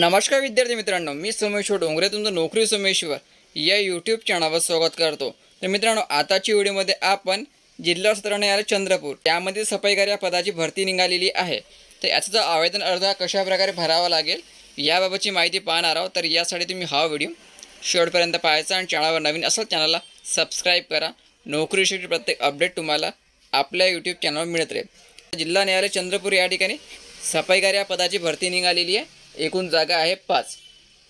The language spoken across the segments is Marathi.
नमस्कार विद्यार्थी मित्रांनो मी सोमेश्वर डोंगरे तुमचं नोकरी सोमेश्वर या यूट्यूब चॅनलवर स्वागत करतो. तर मित्रांनो आताच्या व्हिडिओमध्ये आपण जिल्हा सत्र आले चंद्रपूर त्यामध्ये सफाईकार या पदाची भरती निघालेली आहे. तर याचा आवेदन अर्ज कशा प्रकारे भरावा लागेल याबाबतची माहिती पाहणार आहोत. तर यासाठी तुम्ही हा व्हिडिओ शेवटपर्यंत पाहायचा आणि चॅनलवर नवीन असेल चॅनलला सबस्क्राईब करा. नोकरीविषयी प्रत्येक अपडेट तुम्हाला आपल्या यूट्यूब चॅनलवर मिळत राहील. जिल्हा न्यायालय चंद्रपूर या ठिकाणी सफाईकार या पदाची भरती निघालेली आहे. एकूण जागा आहे पाच.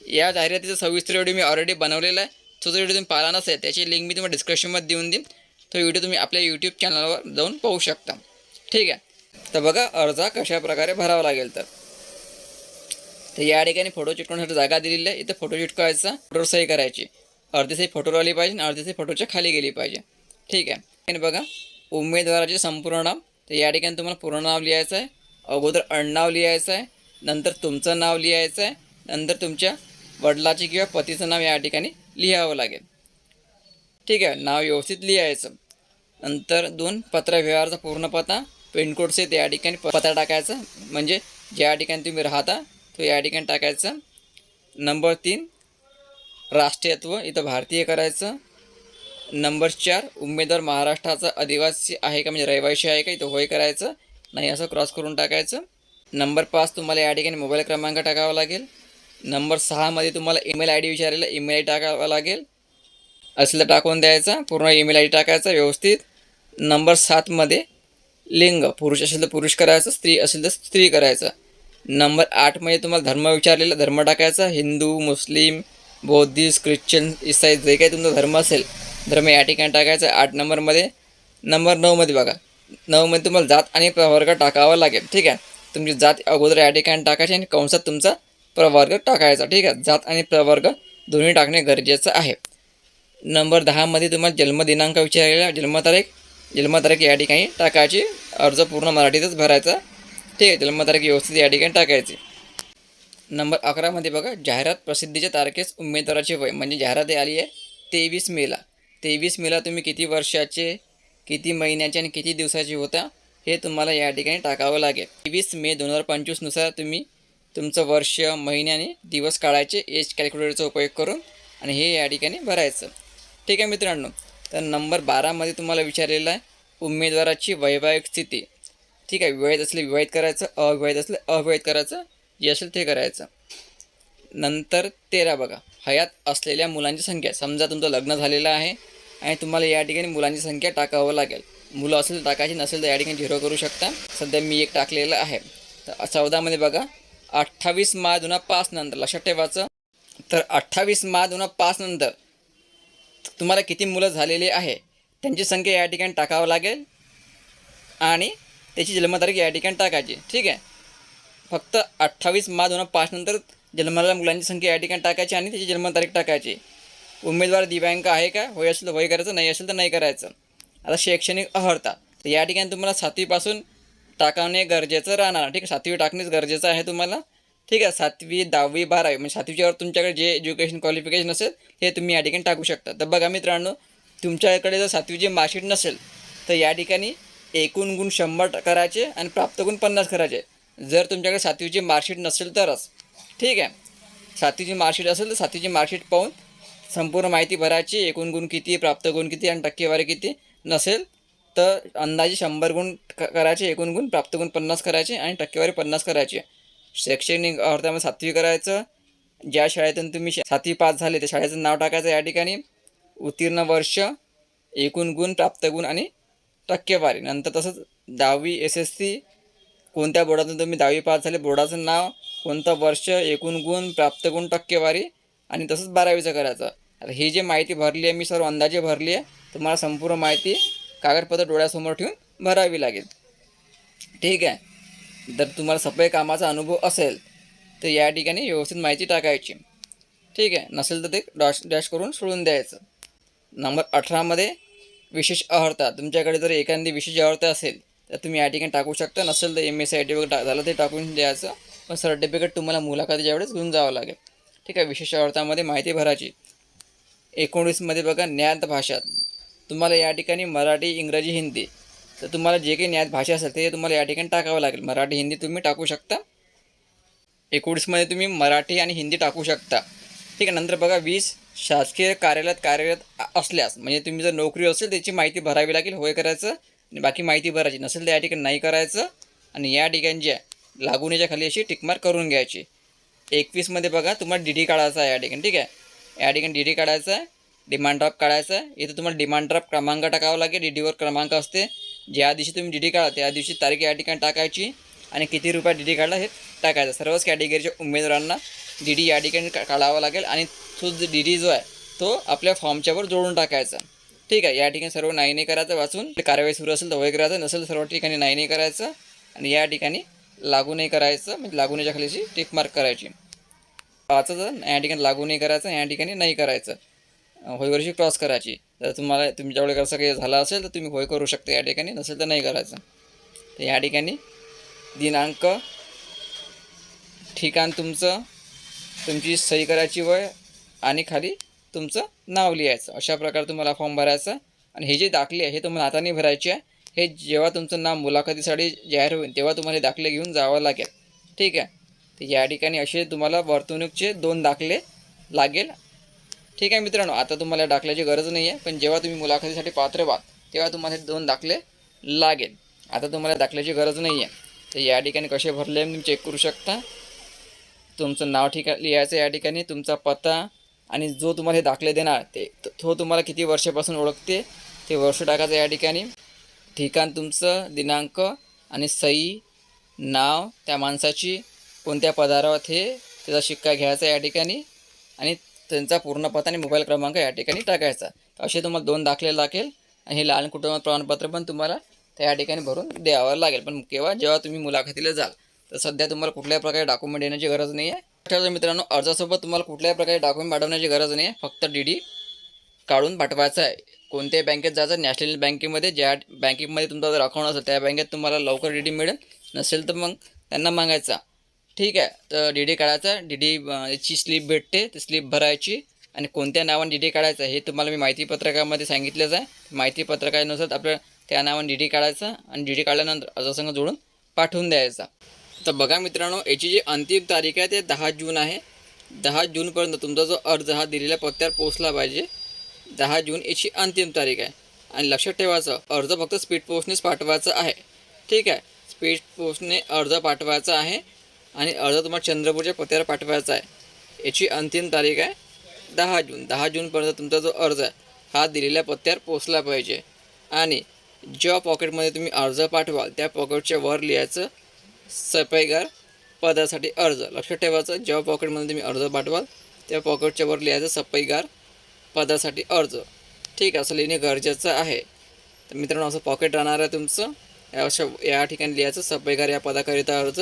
या जाहिरातीचा सविस्तर व्हिडिओ मी ऑलरेडी बनवलेला आहे. तो जर व्हिडिओ तुम्ही पाहिला नसेल त्याची लिंक मी तुम्हाला डिस्क्रिप्शनमध्ये देऊन देईन. तो व्हिडिओ तुम्ही आपल्या यूट्यूब चॅनलवर जाऊन पाहू शकता. ठीक आहे? तर बघा अर्ज कशा प्रकारे भरावा लागेल तर. तर या ठिकाणी फोटो चिटकवण्यासाठी जागा दिलेली आहे. इथं फोटो चिटकवायचा फोटोवर सही करायची. अर्धी सही फोटोवर आली पाहिजे आणि अर्धी सही फोटोच्या खाली गेली पाहिजे. ठीक आहे? आणि बघा उमेदवाराचे संपूर्ण नाव. तर या ठिकाणी तुम्हाला पूर्ण नाव लिहायचं आहे. अगोदर अण्णाव लिहायचं आहे. नंतर तुमचं नाव लिहायचं आहे. नंतर तुमच्या वडिलाचे किंवा पतीचं नाव या ठिकाणी लिहावं लागेल. ठीक आहे नाव व्यवस्थित लिहायचं. नंतर दोन पत्रव्यवहारचा पूर्ण पत्ता पिनकोड से त्या ठिकाणी पत्ता टाकायचा. म्हणजे ज्या ठिकाणी तुम्ही राहता तो या ठिकाणी टाकायचा. नंबर तीन राष्ट्रीयत्व इथं भारतीय करायचं. नंबर चार उमेदवार महाराष्ट्राचा आदिवासी आहे का? म्हणजे रहिवासी आहे का? इथं होय करायचं. नाही असं क्रॉस करून टाकायचं. नंबर पाच तुम्हाला या ठिकाणी मोबाईल क्रमांक टाकावा लागेल. नंबर सहामध्ये तुम्हाला ईमेल आय डी विचारलेला ईमेल आय डी टाकावा लागेल. असलं टाकून द्यायचा पूर्ण ईमेल आय डी टाकायचा व्यवस्थित. नंबर सातमध्ये लिंग पुरुष असेल तर पुरुष करायचं स्त्री असेल तर स्त्री करायचं. नंबर आठमध्ये तुम्हाला धर्म विचारलेला धर्म टाकायचा हिंदू मुस्लिम बौद्धिस्ट ख्रिश्चन इसाई जे काही तुमचा धर्म असेल धर्म या ठिकाणी टाकायचा. आठ नंबरमध्ये नंबर नऊमध्ये बघा नऊमध्ये तुम्हाला जात आणि प्रवर्ग टाकावा लागेल ठीक आहे? तुमची जात अगोदर या ठिकाणी टाकायची आणि कंसात तुमचा प्रवर्ग टाकायचा. ठीक आहे? जात आणि प्रवर्ग दोन्ही टाकणे गरजेचं आहे. नंबर दहामध्ये तुम्हाला जन्मदिनांक विचारलेला जन्मतारीख जन्मतारीख या ठिकाणी टाकायची. अर्ज पूर्ण मराठीतच भरायचा. ठीक आहे? जन्मतारीख व्यवस्थित या ठिकाणी टाकायची. नंबर अकरामध्ये बघा जाहिरात प्रसिद्धीच्या तारखेस उमेदवाराचे वय म्हणजे जाहिरात आली आहे तेवीस मेला. तेवीस मेला तुम्ही किती वर्षाचे किती महिन्याचे आणि किती दिवसाचे होता? हे तुम्हाला या ठिकाणी टाकावं लागेल. तेवीस मे दोन हजार पंचवीसनुसार तुम्ही तुमचं वर्ष महिन्याने दिवस काढायचे. एज कॅल्क्युलेटरचा उपयोग करून आणि हे या ठिकाणी भरायचं. ठीक आहे मित्रांनो तर नंबर बारामध्ये तुम्हाला विचारलेला आहे उमेदवाराची वैवाहिक स्थिती. ठीक आहे विवाहित असले विवाहित करायचं अविवाहित असले अविवाहित करायचं जे असेल ते करायचं. नंतर तेरा बघा हयात असलेल्या मुलांची संख्या. समजा तुमचं लग्न झालेलं आहे आणि तुम्हाला या ठिकाणी मुलांची संख्या टाकावं लागेल. मुलं असेल तर टाकायची नसेल तर या ठिकाणी झिरो करू शकता. सध्या मी एक टाकलेलं आहे. तर चौदामध्ये बघा अठ्ठावीस मार्च दोन हजार पाच नंतर लक्षात ठेवायचं तर अठ्ठावीस मार्च दोन हजार पाच नंतर तुम्हाला किती मुलं झालेली आहे त्यांची संख्या या ठिकाणी टाकावं लागेल. आणि त्याची जन्मतारीख या ठिकाणी टाकायची. ठीक आहे? फक्त अठ्ठावीस मार्च दोन हजार पाच नंतर जन्मलेल्या मुलांची संख्या या ठिकाणी टाकायची आणि त्याची जन्मतारीख टाकायची. उमेदवार दिव्यांक आहे का? होय असेल तर होय करायचं नाही असेल तर नाही करायचं. आता शैक्षणिक अहर्ता. तर या ठिकाणी तुम्हाला सातवीपासून टाकणे गरजेचं राहणार. ठीक आहे सातवी टाकणेच गरजेचं आहे तुम्हाला. ठीक आहे सातवी दहावी बारावी म्हणजे सातवीच्यावर तुमच्याकडे जे एज्युकेशन क्वालिफिकेशन असेल हे तुम्ही या ठिकाणी टाकू शकता. तर बघा मित्रांनो तुमच्याकडे जर सातवीची मार्कशीट नसेल तर या ठिकाणी एकूण गुण शंभर करायचे आणि प्राप्त गुण पन्नास करायचे. जर तुमच्याकडे सातवीची मार्कशीट नसेल तरच. ठीक आहे सातवीची मार्कशीट असेल तर सातवीची मार्कशीट पाहून संपूर्ण माहिती भरायची. एकूण गुण किती प्राप्त गुण किती आणि टक्केवारी किती? नसेल तर अंदाजे शंभर गुण क- करायचे एकूण गुण प्राप्त गुण पन्नास करायचे आणि टक्केवारी पन्नास करायची. शैक्षणिक अर्थामध्ये सातवी करायचं ज्या शाळेतून तुम्ही सातवी पास झाले त्या शाळेचं नाव टाकायचं या ठिकाणी. उत्तीर्ण वर्ष एकूण गुण प्राप्त गुण आणि टक्केवारी. नंतर तसंच दहावी एस एस सी कोणत्या बोर्डातून तुम्ही दहावी पास झाले बोर्डाचं नाव कोणतं वर्ष एकूण गुण प्राप्त गुण टक्केवारी आणि तसंच बारावीचं करायचं. आता ही जी माहिती भरली आहे मी सर्व अंदाजे भरली आहे तुम्हाला संपूर्ण माहिती कागदपत्र डोळ्यासमोर ठेवून भरावी लागेल. ठीक आहे? जर तुम्हाला सफाई कामाचा अनुभव असेल तर या ठिकाणी व्यवस्थित माहिती टाकायची. ठीक आहे? नसेल तर ते डॅश डॅश करून सोडून द्यायचं. नंबर अठरामध्ये विशेष अर्हता तुमच्याकडे जर एखादी विशेष अहर्ता असेल तर तुम्ही या ठिकाणी टाकू शकता. नसेल तर एम एस आय टी वगैरे टा झालं ते टाकून द्यायचं. पण सर्टिफिकेट तुम्हाला मुलाखतीच्या वेळेस घेऊन जावं लागेल. ठीक आहे? विशेष अर्थामध्ये माहिती भरायची. एकोणीसमध्ये बघा ज्ञात भाषा. तुम्हाला या ठिकाणी मराठी इंग्रजी हिंदी. तर तुम्हाला जे काही ज्ञात भाषा असेल ते तुम्हाला या ठिकाणी टाकावं लागेल. मराठी हिंदी तुम्ही टाकू शकता. एकोणीसमध्ये तुम्ही मराठी आणि हिंदी टाकू शकता. ठीक आहे नंतर बघा वीस शासकीय कार्यालयात कार्यरत असल्यास म्हणजे तुम्ही जर नोकरी असेल त्याची माहिती भरावी लागेल होय करायचं. आणि बाकी माहिती भरायची नसेल तर या ठिकाणी नाही करायचं. आणि या ठिकाणी जे आहे लागुनीच्या खाली अशी टिकमार करून घ्यायची. एकवीसमध्ये बघा तुम्हाला डी डी काढायचा आहे या ठिकाणी ठीक आहे. या ठिकाणी डी डी काढायचं आहे डिमांड ड्राफ्ट काढायचा. आहे इथं तुम्हाला डिमांड ड्राफ्ट क्रमांक टाकावा लागेल डी डीवर क्रमांक असते. ज्या दिवशी तुम्ही डी डी काढा त्या दिवशी तारीख या ठिकाणी टाकायची आणि किती रुपयात डी डी काढला हे टाकायचं. सर्वच कॅटेगरीच्या उमेदवारांना डी डी या ठिकाणी काढावा लागेल आणि तो जो डी डी जो आहे तो आपल्या फॉर्मच्यावर जोडून टाकायचा. ठीक आहे? या ठिकाणी सर्व नाही नाही करायचं वाचून कारवाई सुरू असेल तर वय करायचं नसेल सर्व ठिकाणी नाही नाही करायचं आणि या ठिकाणी लागू नाही करायचं म्हणजे लागू नयेच्या खालीची टिक मार्क करायची. वाचायचं या ठिकाणी लागू नाही करायचं या ठिकाणी नाही करायचं. होयवरशी क्रॉस करायची. जर तुम्हाला तुमच्याकडे कसं काही झालं असेल तर तुम्ही होय करू शकता या ठिकाणी नसेल तर नाही करायचं. तर या ठिकाणी दिनांक ठिकाण तुमचं तुमची सही करायची वय आणि खाली तुमचं नाव लिहायचं. अशा प्रकारे तुम्हाला फॉर्म भरायचा. आणि हे जे दाखले आहे हे तुम्हाला हाताने भरायचे आहे. हे जेव्हा तुमचं नाव मुलाखतीसाठी जाहीर होईल तेव्हा तुम्हाला हे दाखले घेऊन जावं लागेल. ठीक आहे? तर या ठिकाणी असे तुम्हाला वर्तणूकचे दोन दाखले लागेल. ठीक आहे मित्रांनो आता तुम्हाला दाखल्याची गरज नाही आहे पण जेव्हा तुम्ही मुलाखतीसाठी पात्र व्हाल तेव्हा तुम्हाला हे दोन दाखले लागेल. आता तुम्हाला दाखल्याची गरज नाही आहे तर या ठिकाणी कसे भरले तुम्ही चेक करू शकता. तुमचं नाव ठिका लिहायचं या ठिकाणी तुमचा पत्ता आणि जो तुम्हाला हे दाखले देणार ते तो तुम्हाला किती वर्षापासून ओळखते ते वर्ष टाकायचं या ठिकाणी. ठिकाण तुमचं दिनांक आणि सही नाव त्या माणसाची कोणत्या पदारावर हे त्याचा शिक्का घ्यायचा या ठिकाणी आणि त्यांचा पूर्ण पत्ता आणि मोबाईल क्रमांक या ठिकाणी टाकायचा. असे तुम्हाला दोन दाखले लागेल आणि हे लहान कुटुंब प्रमाणपत्र पण तुम्हाला त्या या ठिकाणी भरून द्यावं लागेल. पण केव्हा जेव्हा तुम्ही मुलाखतीला जाल तर सध्या तुम्हाला कुठल्याही प्रकारे डॉक्युमेंट येण्याची गरज नाही आहे ठेवायचं मित्रांनो अर्जासोबत तुम्हाला कुठल्याही प्रकारे डॉक्युमेंट पाठवण्याची गरज नाही आहे फक्त डी डी काढून पाठवायचं आहे. कोणत्याही बँकेत जायचं नॅशनल बँकेमध्ये ज्या बँकेमध्ये तुमचा जर अकाउंट असेल त्या बँकेत तुम्हाला लवकर डी डी मिळेल. नसेल तर मग त्यांना मागायचा. ठीक आहे. तर डी डी काढायचा. डी डी याची स्लिप भेटते. ती स्लिप भरायची. आणि कोणत्या नावाने डी डी काढायचं हे तुम्हाला मी माहिती पत्रकामध्ये सांगितलंच आहे. माहिती पत्रकानुसार आपल्या त्या नावाने डी डी काढायचा आणि डी डी काढल्यानंतर अर्जसंघ जोडून पाठवून द्यायचा. तर बघा मित्रांनो याची जी अंतिम तारीख आहे ते दहा जून आहे. दहा जूनपर्यंत तुमचा जो अर्ज हा दिलेल्या पत्त्यावर पोहोचला पाहिजे. दहा जून याची अंतिम तारीख आहे. आणि लक्षात ठेवायचं अर्ज फक्त स्पीड पोस्टनेच पाठवायचा आहे. ठीक आहे. स्पीड पोस्टने अर्ज पाठवायचा आहे. आणि अर्ज तुम्हाला चंद्रपूरच्या पत्त्यावर पाठवायचा आहे. याची अंतिम तारीख आहे दहा जून. दहा जूनपर्यंत तुमचा जो अर्ज आहे हा दिलेल्या पत्त्यावर पोचला पाहिजे. आणि ज्या पॉकेटमध्ये तुम्ही अर्ज पाठवाल त्या पॉकेटच्या वर लिहायचं सफाईगार पदासाठी अर्ज. लक्षात ठेवायचं ज्या पॉकेटमध्ये तुम्ही अर्ज पाठवाल त्या पॉकेटच्या वर लिहायचं सफाईगार पदासाठी अर्ज. ठीक आहे असं लिहिणे गरजेचं आहे. तर मित्रांनो असं पॉकेट राहणार आहे तुमचं. या अशा या ठिकाणी लिहायचं सफाईगार या पदाकरिता अर्ज.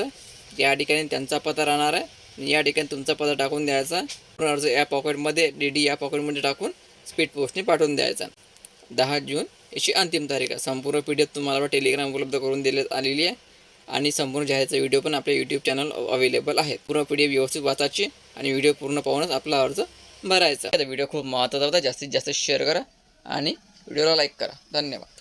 या ठिकाणी त्यांचा पत्ता राहणार आहे. आणि या ठिकाणी तुमचा पत्ता टाकून द्यायचा. पूर्ण अर्ज या पॉकेटमध्ये डी डी या पॉकेटमध्ये टाकून स्पीड पोस्टने पाठवून द्यायचा. दहा जून याची अंतिम तारीख आहे. संपूर्ण पी डी एफ तुम्हाला टेलिग्राम उपलब्ध करून दिली आलेली आहे. आणि संपूर्ण जाहिराचा व्हिडिओ पण आपल्या यूट्यूब चॅनल अवेलेबल आहे. पूर्ण पी डी एफ व्यवस्थित वाचायची आणि व्हिडिओ पूर्ण पाहूनच आपला अर्ज भरायचा. व्हिडिओ खूप महत्त्वाचा होता. जास्तीत जास्त शेअर करा आणि व्हिडिओला लाईक करा. धन्यवाद.